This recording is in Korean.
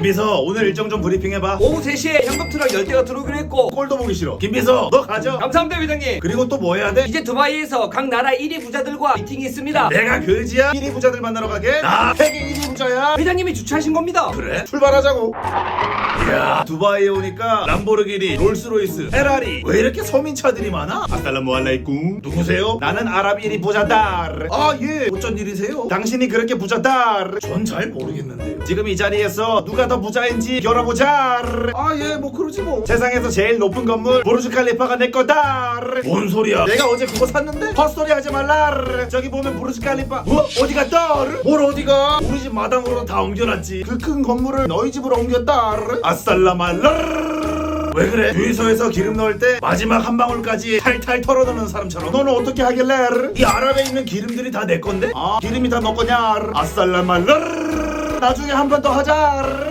김비서 오늘 일정 좀 브리핑해봐. 오후 3시에 현금 트럭 10대가 들어오기로 했고. 꼴도 보기 싫어. 김비서 너 가져. 감사합니다 회장님. 그리고 또 뭐 해야 돼? 이제 두바이에서 각 나라 1위 부자들과 미팅이 있습니다. 내가 그지야? 1위 부자들 만나러 가게? 나. 세계 1위 부자야. 회장님이 주최하신 겁니다. 그래? 출발하자고. 이야 두바이에 오니까 람보르기니, 롤스로이스, 페라리. 왜 이렇게 서민차들이 많아? 아살라무 알라이쿰. 누구세요? 나는 아랍 1위 부자달 아예. 어쩐 일이세요? 당신이 그렇게 부자달 전잘 모르겠는데요. 지금 이 자리에서 누가 더 부자인지 열어보자 아 예 뭐 그러지 뭐 세상에서 제일 높은 건물 부르즈 칼리파가 내 거다 뭔 소리야 내가 어제 그거 샀는데 헛소리 하지 말라 저기 보면 부르즈 칼리파 뭐? 어디 갔다? 뭘 어디가? 우리 집 마당으로 다 옮겨놨지 그 큰 건물을 너희 집으로 옮겼다 아살라말라 왜 그래? 주유소에서 기름 넣을 때 마지막 한 방울까지 탈탈 털어넣는 사람처럼 너는 어떻게 하길래? 이 아랍에 있는 기름들이 다 내 건데? 아 기름이 다 너 거냐? 아살라말라 나중에 한 번 더 하자